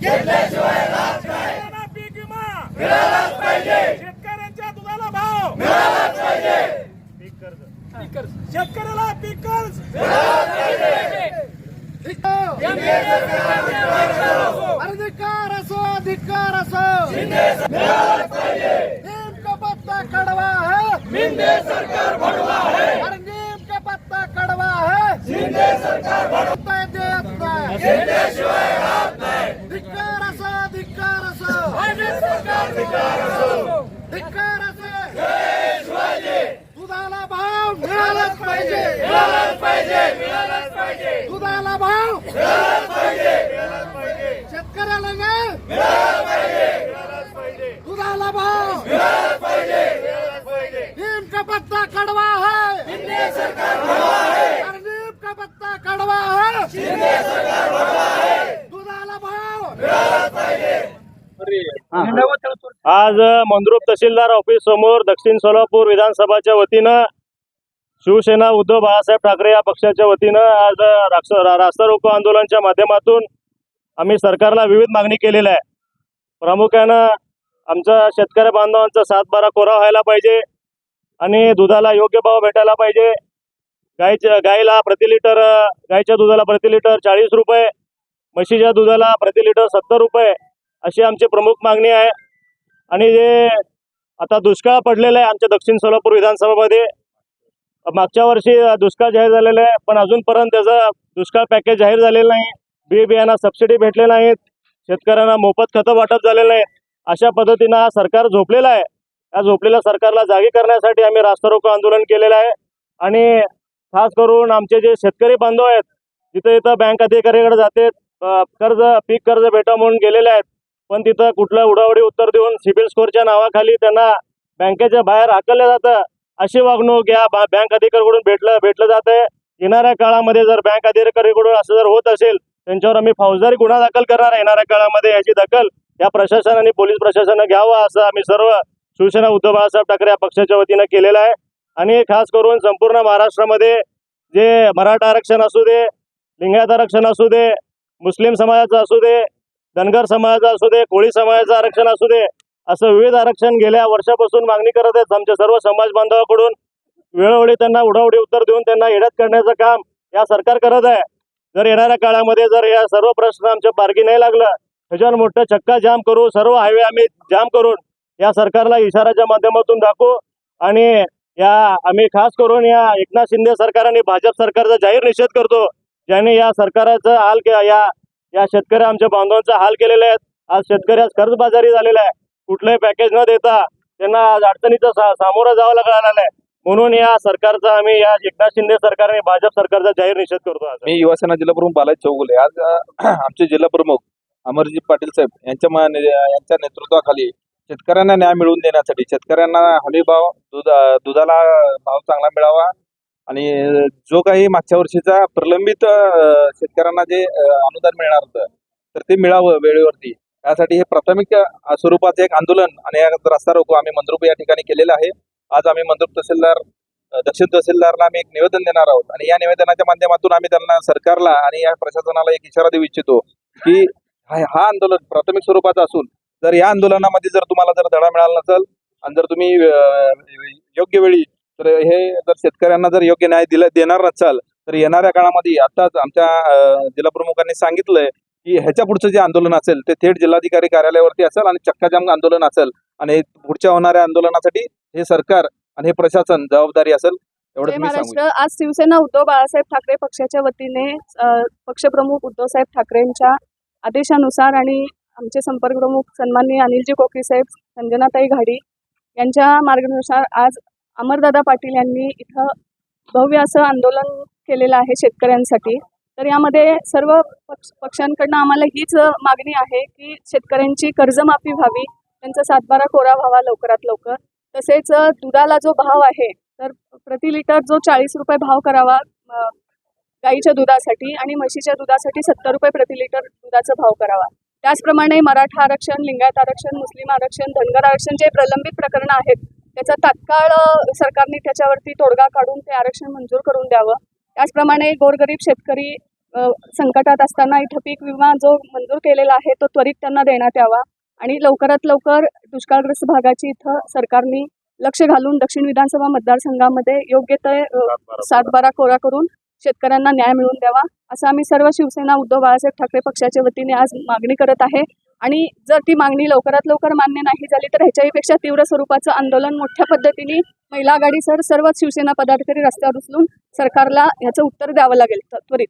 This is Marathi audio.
घेतल्याशिवाय राहत नाही मिळालाच पाहिजे शेतकऱ्यांच्या दुधाला भाव मिळालाच पाहिजे शेतकऱ्याला पीक कर्ज मिळालाच पाहिजे अधिकार असो अधिकार असो मिळालाच पत्ता कडवा है। मिंदे सरकार भडवा है। अरे नीम का पत्ता कडवा है शिंदे सरकार भडवा देत नाही शिवाय हात धिक्कार असो धिक्कार असो जय शिवाजी दुधाला भाव मिळालाच पाहिजे. मिळालाच पाहिजे. मिळालाच पाहिजे. दुधाला भाव मिळालाच पाहिजे मिळालाच पाहिजे. शेतकऱ्याला नाही मिळालाच पाहिजे मिळालाच पाहिजे दुधाला भाव मिळालाच पाहिजे मिळालाच पाहिजे नीम का पत्ता कड़वा है शिंदे सरकार भड़वा है और नीम का पत्ता कड़वा है शिंदे सरकार भड़वा है दुधाला भाव मिळालाच पाहिजे आज मंद्रुप तहसीलदार ऑफिस समोर दक्षिण सोलापूर विधानसभाच्या वतीनं शिवसेना उद्धव बाळासाहेब ठाकरे या पक्षाच्या वतीनं आज राक्ष- रा- रास्ता रोको आंदोलनाच्या माध्यमातून आम्ही सरकारला विविध मागणी केलेल्या आहे प्रामुख्यानं आमच्या शेतकरी बांधवांचा सातबारा कोरा व्हायला पाहिजे आणि दुधाला योग्य भाव भेटायला पाहिजे. गायच्या गायीला प्रति लिटर गायच्या दुधाला प्रति लिटर चाळीस रुपये म्हशीच्या दुधाला प्रति लिटर सत्तर रुपये अशी आमची प्रमुख मागणी आहे. आणि जे आता दुष्काळ पडलेला आहे आमच्या दक्षिण सोलापूर विधानसभामध्ये मागच्या वर्षी दुष्काळ जाहीर झालेला आहे पण अजूनपर्यंत त्याचं दुष्काळ पॅकेज जाहीर झालेलं नाही. बी बियाणा सबसिडी भेटले नाहीत शेतकऱ्यांना मोफत खतं वाटप झालेलं आहे. अशा पद्धतीनं हा सरकार झोपलेला आहे. या झोपलेल्या सरकारला जागी करण्यासाठी आम्ही रास्ता रोको आंदोलन केलेलं आहे. आणि खास करून आमचे जे शेतकरी बांधव आहेत जिथं इथं बँक अधिकाऱ्याकडे जाते कर्ज पीक कर्ज भेटा म्हणून गेलेले आहेत पण तिथं कुठलं उडावडी उत्तर देऊन सिबिल स्कोअरच्या नावाखाली त्यांना बँकेच्या बाहेर हाकललं जातं. अशी वागणूक या बँक अधिकाऱ्याकडून भेटलं भेटलं जात आहे येणाऱ्या काळामध्ये जर बँक अधिकाऱ्याकडून असं जर होत असेल त्यांच्यावर आम्ही फौजदारी गुन्हा दाखल करणार आहे येणाऱ्या काळामध्ये याची दखल या प्रशासन आणि पोलीस प्रशासनानं घ्यावं असं आम्ही सर्व शिवसेना उद्धव बाळासाहेब ठाकरे या पक्षाच्या वतीनं केलेलं आहे. आणि खास करून संपूर्ण महाराष्ट्रामध्ये जे मराठा आरक्षण असू दे लिंगायत आरक्षण असू दे मुस्लिम समाजाचं असू दे धनगर समाजाचं असू दे कोळी समाजाचं आरक्षण असू दे असं विविध आरक्षण गेल्या वर्षापासून मागणी करत आहेत आमच्या सर्व समाज बांधवाकडून. वेळोवेळी त्यांना उडावडी उत्तर देऊन त्यांना येड्यात करण्याचं काम या सरकार करत आहे. जर येणाऱ्या काळामध्ये जर या सर्व प्रश्न आमच्या मार्गी नाही लागलं त्याच्यावर मोठं चक्का जाम करू सर्व हायवे आम्ही जाम करून या सरकारला इशाराच्या माध्यमातून दाखवू आणि या आम्ही खास करून या एकनाथ शिंदे सरकार आणि भाजप सरकारचा जाहीर निषेध करतो ज्याने या सरकाराचं हाल या या शेतकरी आमच्या बांधवांचा हाल केलेले आहेत. आज शेतकरी आज कर्जबाजारी झालेला आहे. कुठलंही पॅकेज न देता त्यांना आज अडचणीचा सा सामोरं जावं लागणार आहे. म्हणून या सरकारचा आम्ही या एकनाथ शिंदे सरकार आणि भाजप सरकारचा जाहीर निषेध करतो मी युवासेना जिल्हा प्रमुख बालाजी चौगुले. आज आमचे जिल्हा प्रमुख अमरजी पाटील साहेब यांच्या यांच्या नेतृत्वाखाली शेतकऱ्यांना न्याय मिळवून देण्यासाठी शेतकऱ्यांना हमी भाव दुधा दुधाला भाव चांगला मिळावा आणि जो काही मागच्या वर्षीचा प्रलंबित शेतकऱ्यांना जे अनुदान मिळणार होतं तर ते मिळावं वेळेवरती. यासाठी हे प्राथमिक स्वरूपाचं एक आंदोलन आणि या रस्ता रोको आम्ही मंद्रुप या ठिकाणी केलेलं आहे. आज आम्ही मंद्रुप तहसीलदार दक्षिण तहसीलदारला आम्ही एक निवेदन देणार आहोत आणि या निवेदनाच्या माध्यमातून आम्ही त्यांना सरकारला आणि या प्रशासनाला एक इशारा देऊ इच्छितो की हा आंदोलन प्राथमिक स्वरूपाचं असून जर या आंदोलनामध्ये जर तुम्हाला जर धडा मिळाला नसेल आणि जर तुम्ही योग्य वेळी तर हे जर शेतकऱ्यांना जर योग्य न्याय दिला देणार नसाल तर येणाऱ्या काळामध्ये आताच आमच्या जिल्हा प्रमुखांनी सांगितलंय की ह्याच्या पुढचं जे आंदोलन असेल ते थेट जिल्हाधिकारी कार्यालयावरती असेल आणि चक्काजाम आंदोलन असेल आणि पुढच्या होणाऱ्या आंदोलनासाठी हे सरकार आणि हे प्रशासन जबाबदारी असेल महाराष्ट्र. आज शिवसेना उद्धव बाळासाहेब ठाकरे पक्षाच्या वतीने पक्षप्रमुख उद्धवसाहेब ठाकरेंच्या आदेशानुसार आणि आमचे संपर्क प्रमुख सन्माननीय अनिलजी कोकरी साहेब संजनाताई घाडी यांच्या मार्गदर्शनानुसार आज अमरदादा पाटील यांनी इथं भव्य असं आंदोलन केलेलं आहे शेतकऱ्यांसाठी. तर यामध्ये सर्व पक्ष पक्षांकडनं आम्हाला हीच मागणी आहे की शेतकऱ्यांची कर्जमाफी व्हावी त्यांचा सातबारा कोरा व्हावा लवकरात लवकर. तसेच दुधाला जो भाव आहे तर प्रति लिटर जो चाळीस रुपये भाव करावा गाईच्या दुधासाठी आणि म्हशीच्या दुधासाठी सत्तर रुपये प्रति लिटर दुधाचा भाव करावा. त्याचप्रमाणे मराठा आरक्षण लिंगायत आरक्षण मुस्लिम आरक्षण धनगर आरक्षण जे प्रलंबित प्रकरणं आहेत त्याचा तात्काळ सरकारने त्याच्यावरती तोडगा काढून ते आरक्षण मंजूर करून द्यावं. त्याचप्रमाणे गोरगरीब शेतकरी संकटात असताना इथं पीक विमा जो मंजूर केलेला आहे तो त्वरित त्यांना देण्यात यावा आणि लवकरात लवकर दुष्काळग्रस्त भागाची इथं सरकारने लक्ष घालून दक्षिण विधानसभा मतदारसंघामध्ये योग्य ते सातबारा कोरा करून शेतकऱ्यांना न्याय मिळवून द्यावा. असं आम्ही सर्व शिवसेना उद्धव बाळासाहेब ठाकरे पक्षाच्या वतीने आज मागणी करत आहे. आणि जर ती मागणी लवकरात लवकर मान्य नाही झाली तर ह्याच्याहीपेक्षा तीव्र स्वरूपाचं आंदोलन मोठ्या पद्धतीने महिला आघाडी सर सर्वच शिवसेना पदाधिकारी रस्त्यावर उचलून सरकारला ह्याचं उत्तर द्यावं लागेल त्वरित.